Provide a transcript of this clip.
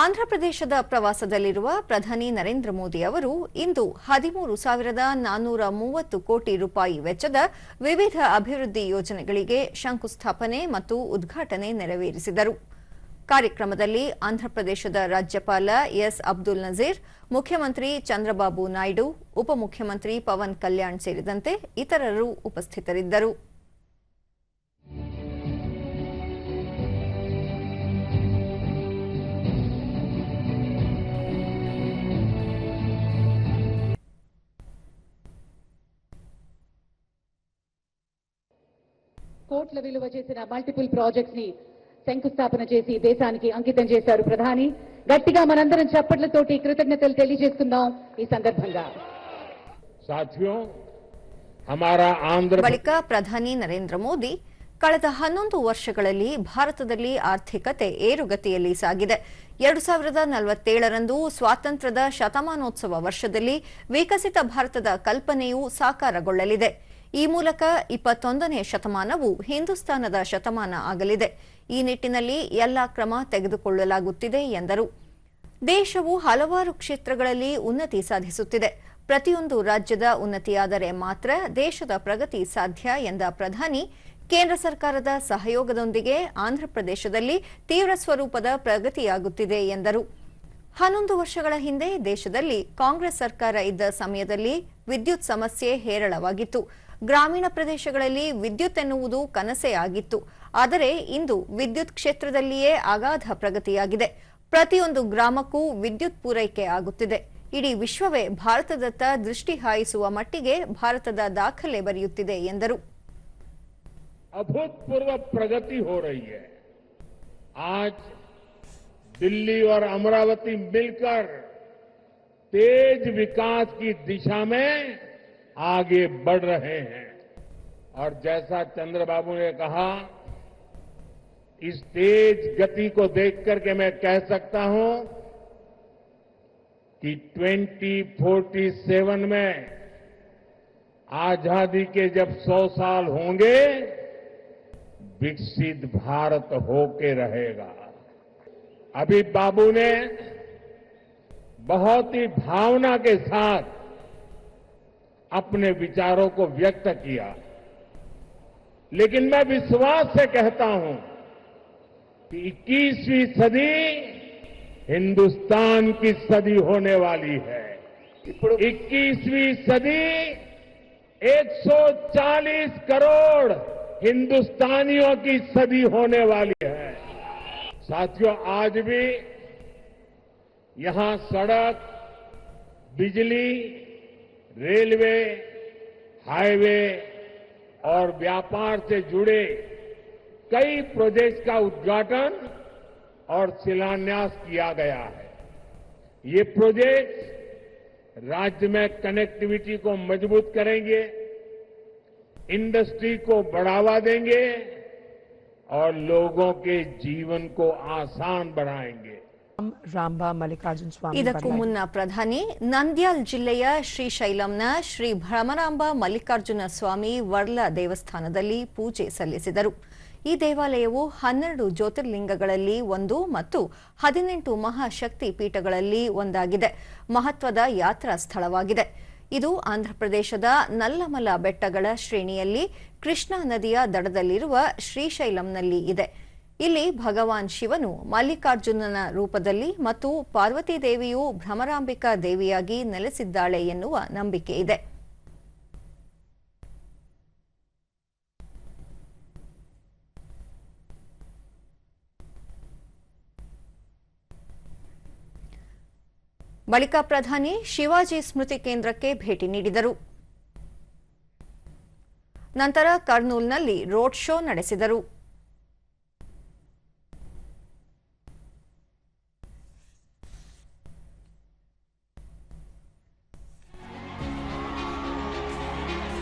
ಆಂಧ್ರಪ್ರದೇಶದ ಪ್ರವಾಸದಲ್ಲಿರುವ ಪ್ರಧಾನಿ ನರೇಂದ್ರ ಮೋದಿ ಅವರು ಇಂದು ಹದಿಮೂರು ಸಾವಿರದ ನಾನ್ನೂರ ಮೂವತ್ತು ಕೋಟಿ ರೂಪಾಯಿ ವೆಚ್ಚದ ವಿವಿಧ ಅಭಿವೃದ್ಧಿ ಯೋಜನೆಗಳಿಗೆ ಶಂಕುಸ್ಥಾಪನೆ ಮತ್ತು ಉದ್ಘಾಟನೆ ನೆರವೇರಿಸಿದರು. ಕಾರ್ಯಕ್ರಮದಲ್ಲಿ ಆಂಧ್ರಪ್ರದೇಶದ ರಾಜ್ಯಪಾಲ ಎಸ್ ಅಬ್ದುಲ್ ನಜೀರ್, ಮುಖ್ಯಮಂತ್ರಿ ಚಂದ್ರಬಾಬು ನಾಯ್ಡು, ಉಪಮುಖ್ಯಮಂತ್ರಿ ಪವನ್ ಕಲ್ಯಾಣ್ ಸೇರಿದಂತೆ ಇತರರು ಉಪಸ್ಥಿತರಿದ್ದರು. కోట్ల విలువ చేసిన మల్టిపుల్ ప్రాజెక్ట్స్ ని శంకుస్థాపన చేసి దేశానికి అంకితం చేశారు ప్రధాని. గట్టిగా మనందరం చప్పట్లతోటి కృతజ్ఞతలు తెలియజేస్తున్నాం ఈ సందర్భంగా. ಬಳಿಕ ಪ್ರಧಾನಿ ನರೇಂದ್ರ ಮೋದಿ ಕಳೆದ ಹನ್ನೊಂದು ವರ್ಷಗಳಲ್ಲಿ ಭಾರತದಲ್ಲಿ ಆರ್ಥಿಕತೆ ಏರುಗತಿಯಲ್ಲಿ ಸಾಗಿದೆ. ಎರಡು ಸಾವಿರದ ನಲವತ್ತೇಳರಂದು ಸ್ವಾತಂತ್ರ್ಯದ ಶತಮಾನೋತ್ಸವ ವರ್ಷದಲ್ಲಿ ವಿಕಸಿತ ಭಾರತದ ಕಲ್ಪನೆಯು ಸಾಕಾರಗೊಳ್ಳಲಿದೆ. ಈ ಮೂಲಕ ಇಪ್ಪತ್ತೊಂದನೇ ಶತಮಾನವು ಹಿಂದೂಸ್ತಾನದ ಶತಮಾನ ಆಗಲಿದೆ. ಈ ನಿಟ್ಟಿನಲ್ಲಿ ಎಲ್ಲ ಕ್ರಮ ತೆಗೆದುಕೊಳ್ಳಲಾಗುತ್ತಿದೆ ಎಂದರು. ದೇಶವು ಹಲವಾರು ಕ್ಷೇತ್ರಗಳಲ್ಲಿ ಉನ್ನತಿ ಸಾಧಿಸುತ್ತಿದೆ. ಪ್ರತಿಯೊಂದು ರಾಜ್ಯದ ಉನ್ನತಿಯಾದರೆ ಮಾತ್ರ ದೇಶದ ಪ್ರಗತಿ ಸಾಧ್ಯ ಎಂದ ಪ್ರಧಾನಿ, ಕೇಂದ್ರ ಸರ್ಕಾರದ ಸಹಯೋಗದೊಂದಿಗೆ ಆಂಧ್ರಪ್ರದೇಶದಲ್ಲಿ ತೀವ್ರ ಸ್ವರೂಪದ ಪ್ರಗತಿಯಾಗುತ್ತಿದೆ ಎಂದರು. ಹನ್ನೊಂದು ವರ್ಷಗಳ ಹಿಂದೆ ದೇಶದಲ್ಲಿ ಕಾಂಗ್ರೆಸ್ ಸರ್ಕಾರ ಇದ್ದ ಸಮಯದಲ್ಲಿ ವಿದ್ಯುತ್ ಸಮಸ್ಯೆ ಹೇರಳವಾಗಿತ್ತು. ಗ್ರಾಮೀಣ ಪ್ರದೇಶಗಳಲ್ಲಿ ವಿದ್ಯುತ್ ಎನ್ನುವುದು ಕನಸೇ ಆಗಿತ್ತು ಆದರೆ ಇಂದು ವಿದ್ಯುತ್ ಕ್ಷೇತ್ರದಲ್ಲಿಯೇ ಅಗಾಧ ಪ್ರಗತಿಯಾಗಿದೆ ಪ್ರತಿಯೊಂದು ಗ್ರಾಮಕ್ಕೂ ವಿದ್ಯುತ್ ಪೂರೈಕೆ ಆಗುತ್ತಿದೆ ಇಡೀ ವಿಶ್ವವೇ ಭಾರತದತ್ತ ದೃಷ್ಟಿ ಹಾಯಿಸುವ ಮಟ್ಟಿಗೆ ಭಾರತದ ದಾಖಲೆ ಬರೆಯುತ್ತಿದೆ ಎಂದರು अभूतपूर्व प्रगति हो रही है आज दिल्ली और अमरावती मिलकर तेज विकास की दिशा में आगे बढ़ रहे हैं। और जैसा चंद्रबाबू ने कहा, इस तेज गति को देख करके मैं कह सकता हूँ कि 2047 में आज़ादी के जब 100 साल होंगे, विकसित भारत होके रहेगा। अभी बाबू ने बहुत ही भावना के साथ अपने विचारों को व्यक्त किया। लेकिन मैं विश्वास से कहता हूँ कि 21वीं सदी हिंदुस्तान की सदी होने वाली है। 21वीं सदी 140 करोड़ हिंदुस्तानियों की सदी होने वाली है। साथियों, आज भी यहाँ सड़क, बिजली रेलवे, हाईवे और व्यापार से जुड़े कई प्रोजेक्ट्स का उद्घाटन और शिलान्यास किया गया है। ये प्रोजेक्ट राज्य में कनेक्टिविटी को मज़बूत करेंगे इंडस्ट्री को बढ़ावा देंगे और लोगों के जीवन को आसान बनाएँगे। ರಾಂಬಾ ಮಲ್ಲಿಕಾರ್ಜುನ್ ಸ್ವಾಮಿ ಇದಕ್ಕೂ. ಮುನ್ನ ಪ್ರಧಾನಿ ನಂದ್ಯಾಲ್ ಜಿಲ್ಲೆಯ ಶ್ರೀಶೈಲಂನ ಶ್ರೀ ಭ್ರಮರಾಂಬ ಮಲ್ಲಿಕಾರ್ಜುನ ಸ್ವಾಮಿ ವರ್ಲ ದೇವಸ್ಥಾನದಲ್ಲಿ ಪೂಜೆ ಸಲ್ಲಿಸಿದರು. ಈ ದೇವಾಲಯವು ಹನ್ನೆರಡು ಜ್ಯೋತಿರ್ಲಿಂಗಗಳಲ್ಲಿ ಒಂದು ಮತ್ತು ಹದಿನೆಂಟು ಮಹಾಶಕ್ತಿ ಪೀಠಗಳಲ್ಲಿ ಒಂದಾಗಿದೆ. ಮಹತ್ವದ ಯಾತ್ರಾ ಸ್ಥಳವಾಗಿದೆ. ಇದು ಆಂಧ್ರಪ್ರದೇಶದ ನಲ್ಲಮಲ ಬೆಟ್ಟಗಳ ಶ್ರೇಣಿಯಲ್ಲಿ ಕೃಷ್ಣಾ ನದಿಯ ದಡದಲ್ಲಿರುವ ಶ್ರೀಶೈಲಂನಲ್ಲಿ ಇದೆ. ಇಲ್ಲಿ ಭಗವಾನ್ ಶಿವನು ಮಲ್ಲಿಕಾರ್ಜುನನ ರೂಪದಲ್ಲಿ ಮತ್ತು ಪಾರ್ವತಿ ದೇವಿಯು ಭ್ರಮರಾಂಬಿಕಾ ದೇವಿಯಾಗಿ ನೆಲೆಸಿದ್ದಾಳೆ ಎನ್ನುವ ನಂಬಿಕೆ ಇದೆ. ಬಳಿಕ ಪ್ರಧಾನಿ ಶಿವಾಜಿ ಸ್ಮೃತಿ ಕೇಂದ್ರಕ್ಕೆ ಭೇಟಿ ನೀಡಿದರು. ನಂತರ ಕರ್ನೂಲ್ನಲ್ಲಿ ರೋಡ್ ಶೋ ನಡೆಸಿದರು.